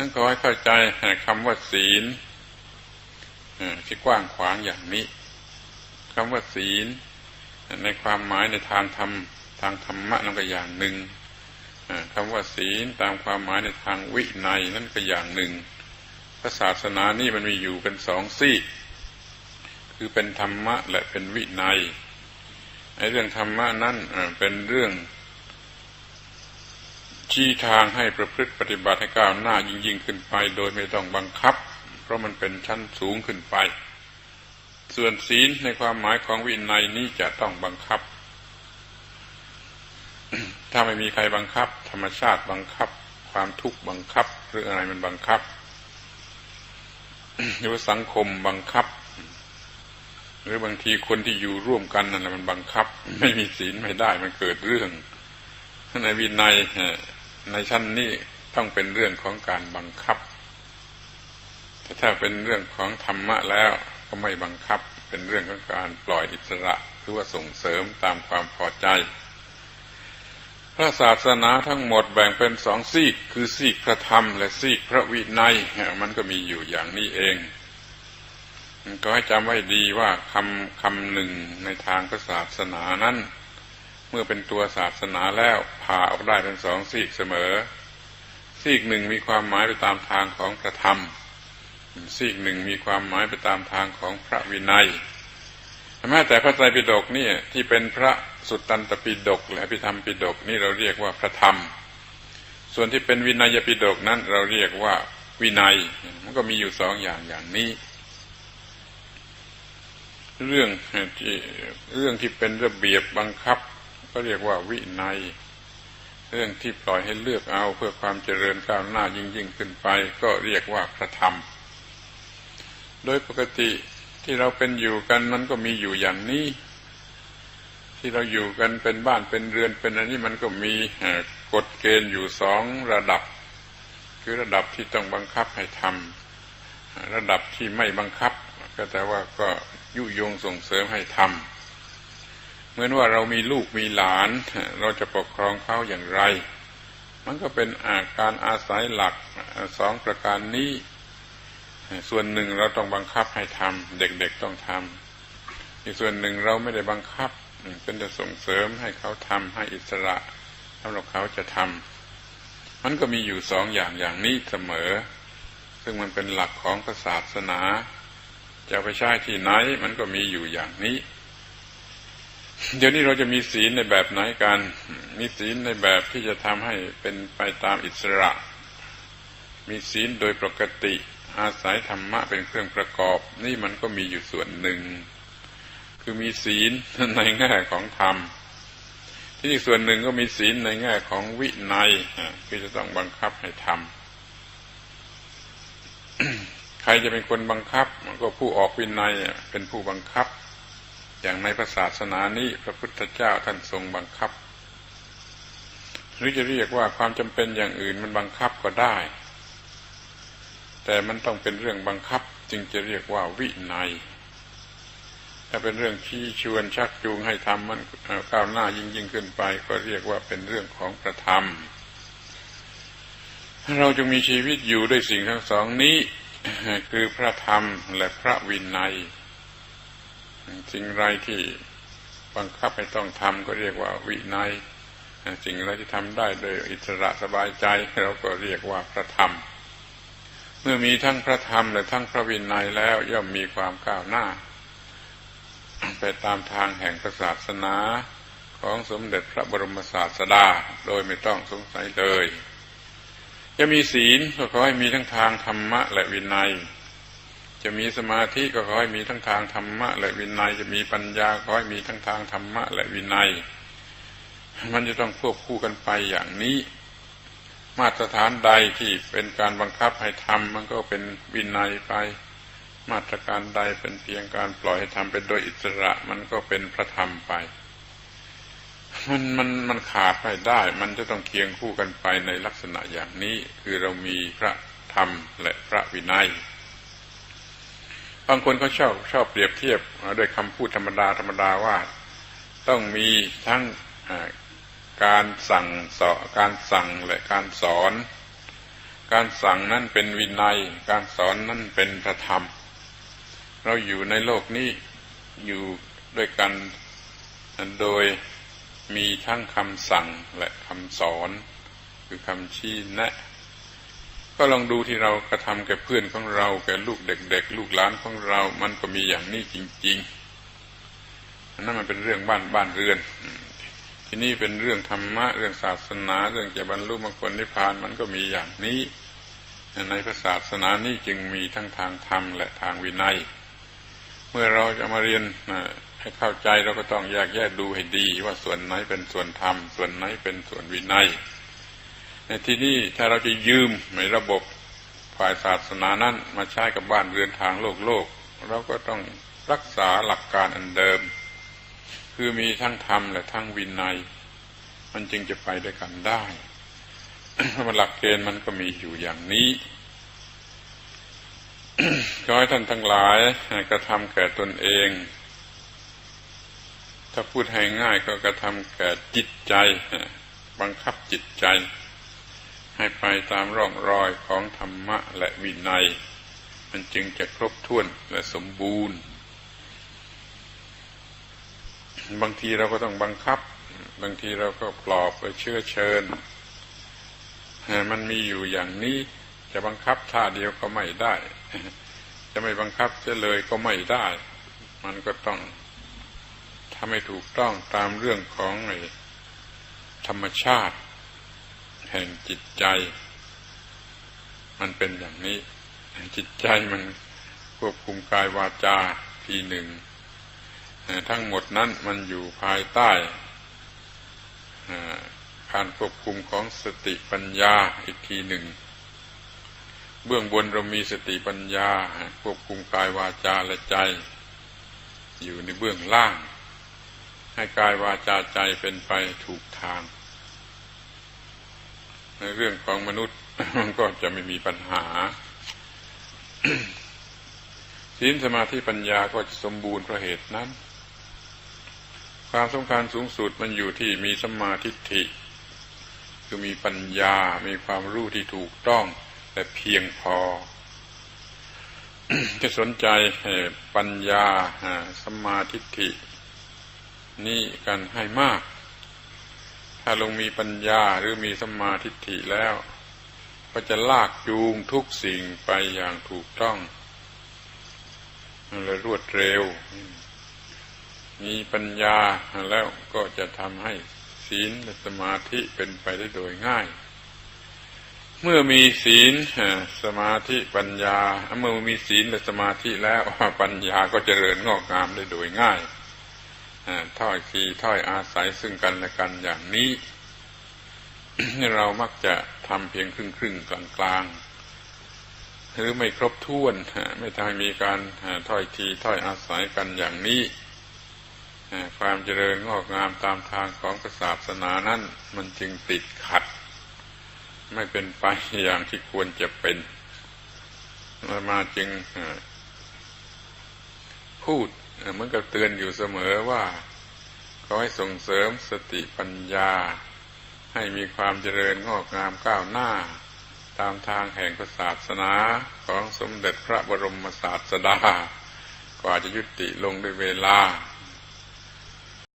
นั่นขอให้เข้าใจคำว่าศีลที่กว้างขวางอย่างนี้คำว่าศีล ในความหมายในทางธรรมทางธรรมะนั่นก็อย่างหนึ่งคำว่าศีลตามความหมายในทางวินัยนั่นก็อย่างหนึ่งพระศาสนานี่มันมีอยู่เป็นสองซี่ คือเป็นธรรมะและเป็นวินัยไอ้เรื่องธรรมะนั้นเป็นเรื่อง ชี้ทางให้ประพฤติปฏิบัติให้ก้าวหน้ายิ่งยิ่งขึ้นไป โดยไม่ต้องบังคับ เพราะมันเป็นชั้นสูงขึ้นไป ส่วนศีลในความหมายของวินัยนี้จะต้องบังคับ ถ้าไม่มีใครบังคับ ธรรมชาติบังคับ ความทุกข์บังคับ หรืออะไรมันบังคับ หรือสังคมบังคับ หรือบางทีคนที่อยู่ร่วมกันนั่นแหละมันบังคับ ไม่มีศีลไม่ได้มันเกิดเรื่องในวินัย ในชั้นนี้ต้องเป็นเรื่องของการบังคับ แต่ถ้าเป็นเรื่องของธรรมะแล้วก็ไม่บังคับ เป็นเรื่องของการปล่อยอิสระหรือว่าส่งเสริมตามความพอใจ พระศาสนาทั้งหมดแบ่งเป็นสองซีก คือซีกพระธรรม และซีกพระวินัย มันก็มีอยู่อย่างนี้เองก็ให้จำไว้ดีว่าคำคำหนึ่งในทางพระศาสนานั้น เมื่อเป็นตัวศาสนาแล้วผ่าออกได้เป็นสองซีกเสมอ ซีกหนึ่งมีความหมายไปตามทางของพระธรรม ซีกหนึ่งมีความหมายไปตามทางของพระวินัยแม้แต่พระไตรปิฎกนี่ที่เป็นพระสุตตันตปิฎกและพิธรรมปิฎกนี่เราเรียกว่าพระธรรม ส่วนที่เป็นวินัยปิฎกนั้นเราเรียกว่าวินัย มันก็มีอยู่สองอย่างอย่างนี้ เรื่องที่เรื่องที่เป็นระเบียบบังคับ ก็เรียกว่าวินัย เรื่องที่ปล่อยให้เลือกเอาเพื่อความเจริญก้าวหน้ายิ่งยิ่งขึ้นไป ก็เรียกว่าพระธรรม โดยปกติที่เราเป็นอยู่กันมันก็มีอยู่อย่างนี้ ที่เราอยู่กันเป็นบ้านเป็นเรือนเป็นอันนี้มันก็มีกฎเกณฑ์อยู่สองระดับ คือระดับที่ต้องบังคับให้ทำระดับที่ไม่บังคับ ก็แต่ว่าก็ยุยงส่งเสริมให้ทำ มือนว่าเรามีลูกมีหลาน เราจะปกครองเขาอย่างไร มันก็เป็นอาการอาศัยหลักสองประการนี้ ส่วนหนึ่งเราต้องบังคับให้ทำเด็กๆต้องทำอีกส่วนหนึ่งเราไม่ได้บังคับเป็นจะส่งเสริมให้เขาทำให้อิสระสำหรับเขาจะทำมันก็มีอยู่สองอย่างอย่างนี้เสมอ ซึ่งมันเป็นหลักของศาสนา จะไปใช้ที่ไหนมันก็มีอยู่อย่างนี้ เดี๋ยวนี้เราจะมีศีลในแบบไหนกัน มีศีลในแบบที่จะทำให้เป็นไปตามอิสระ มีศีลโดยปกติ อาศัยธรรมะเป็นเครื่องประกอบ นี่มันก็มีอยู่ส่วนหนึ่ง คือมีศีลในแง่ของธรรม ที่อีกส่วนหนึ่งก็มีศีลในแง่ของวินัยคือจะต้องบังคับให้ทำใครจะเป็นคนบังคับ มันก็ผู้ออกวินัยเป็นผู้บังคับ อย่างในพระศาสนานี้พระพุทธเจ้าท่านทรงบังคับ หรือจะเรียกว่าความจำเป็นอย่างอื่นมันบังคับก็ได้ แต่มันต้องเป็นเรื่องบังคับจึงจะเรียกว่าวินัย ถ้าเป็นเรื่องชี้ชวนชักจูงให้ทำมันก้าวหน้ายิ่งยิ่งขึ้นไป ก็เรียกว่าเป็นเรื่องของประธรรม เราจะมีชีวิตอยู่ด้วยสิ่งทั้งสองนี้ คือพระธรรมและพระวินัย สิ่งไรที่บังคับให้ต้องทำก็เรียกว่าวินัยสิ่งไรที่ทำได้โดยอิสระสบายใจเราก็เรียกว่าพระธรรม เมื่อมีทั้งพระธรรมและทั้งพระวินัยแล้วย่อมมีความก้าวหน้า ไปตามทางแห่งศาสนาของสมเด็จพระบรมศาสดาโดยไม่ต้องสงสัยเลย จะมีศีลก็ขอให้มีทั้งทางธรรมะและวินัย จะมีสมาธิก็ขอให้มีทั้งทางธรรมะ และวินัย จะมีปัญญาขอให้มีทั้งทางธรรมะ และวินัย มันจะต้องควบคู่กันไปอย่างนี้ มาตรฐานใดที่เป็นการบังคับให้ทำมันก็เป็นวินัยไป มาตรการใดเป็นเพียงการปล่อยให้ทำเป็นโดยอิสระมันก็เป็นพระธรรมไป มันมันมันขาดไปได้ มันจะต้องเคียงคู่กันไปในลักษณะอย่างนี้ คือเรามีพระธรรมและพระวินัย บางคนเขาชอบชอบเปรียบเทียบด้วยคำพูดธรรมดาธรรมดาว่าต้องมีทั้งการสั่งสอนการสั่งและการสอน การสั่งนั่นเป็นวินัย การสอนนั่นเป็นพระธรรม เราอยู่ในโลกนี้อยู่ด้วยกันโดยมีทั้งคำสั่งและคำสอน คือคำชี้แนะ ก็ลองดูที่เรากระทำแก่เพื่อนของเรา แก่ลูกเด็ก ๆ ลูกหลานของเรา มันก็มีอย่างนี้จริงๆนั่นมันเป็นเรื่องบ้านบ้านเรือน ที่นี่เป็นเรื่องธรรมะ เรื่องศาสนา เรื่องจะบรรลุมรรคผลนิพพานมันก็มีอย่างนี้ในพระศาสนานี้จึงมีทั้งทางธรรมและทางวินัย เมื่อเราจะมาเรียนให้เข้าใจเราก็ต้องแยกแยะดูให้ดีว่าส่วนไหนเป็นส่วนธรรม ส่วนไหนเป็นส่วนวินัย ในที่นี้ถ้าเราจะยืมในระบบฝ่ายศาสนานั้นมาใช้กับบ้านเรือนทางโลกโลก เราก็ต้องรักษาหลักการอันเดิม คือมีทั้งธรรมและทั้งวินัย มันจึงจะไปด้วยกันได้มันหลักเกณฑ์มันก็มีอยู่อย่างนี้ก็ให้ท่านทั้งหลายกระทำแก่ตนเอง ถ้าพูดให้ง่ายก็กระทำแก่จิตใจ บังคับจิตใจ ให้ไปตามร่องรอยของธรรมะและวินัย มันจึงจะครบถ้วนและสมบูรณ์ บางทีเราก็ต้องบังคับ บางทีเราก็ปลอบไปเชื่อเชิญ มันมีอยู่อย่างนี้จะบังคับท่าเดียวก็ไม่ได้ จะไม่บังคับจะเลยก็ไม่ได้ มันก็ต้องทำให้ถูกต้องตามเรื่องของธรรมชาติ แห่งจิตใจ มันเป็นอย่างนี้จิตใจมันควบคุมกายวาจาทีหนึ่ง ทั้งหมดนั้นมันอยู่ภายใต้การควบคุมของสติปัญญาอีกทีหนึ่ง เบื้องบนเรามีสติปัญญาควบคุมกายวาจาและใจ อยู่ในเบื้องล่าง ให้กายวาจาใจเป็นไปถูกทาง ในเรื่องของมนุษย์มันก็จะไม่มีปัญหาศีลสมาธิปัญญาก็จะสมบูรณ์เพราะเหตุนั้น ความสำคัญสูงสุดมันอยู่ที่มีสมาทิฐิคือมีปัญญา มีความรู้ที่ถูกต้องและเพียงพอ จะสนใจปัญญาสมาทิฐินี่กันให้มาก ถ้าลงมีปัญญาหรือมีสมาทิฐิแล้ว ก็จะลากจูงทุกสิ่งไปอย่างถูกต้องและรวดเร็ว มีปัญญาแล้วก็จะทำให้ศีลและสมาธิเป็นไปได้โดยง่าย เมื่อมีศีลสมาธิปัญญา เมื่อมีศีลและสมาธิแล้วปัญญาก็จเจริญงอกงามได้โดยง่าย ถ้อยทีถ้อยอาศัยซึ่งกันและกันอย่างนี้เรามักจะทำเพียงครึ่งครึ่งกลางกลางหรือไม่ครบถ้วนไม่ทำมีการถ้อยทีถ้อยอาศัยกันอย่างนี้ความเจริญงอกงามตามทางของศาสนานั้นมันจึงติดขัด ไม่เป็นไปอย่างที่ควรจะเป็นมาจึงพูด เหมือนกับเตือนอยู่เสมอว่าขอให้ส่งเสริมสติปัญญา ให้มีความเจริญงอกงามก้าวหน้า ตามทางแห่งศาสนาของสมเด็จพระบรมศาสดากว่าจะยุติลงด้วยเวลา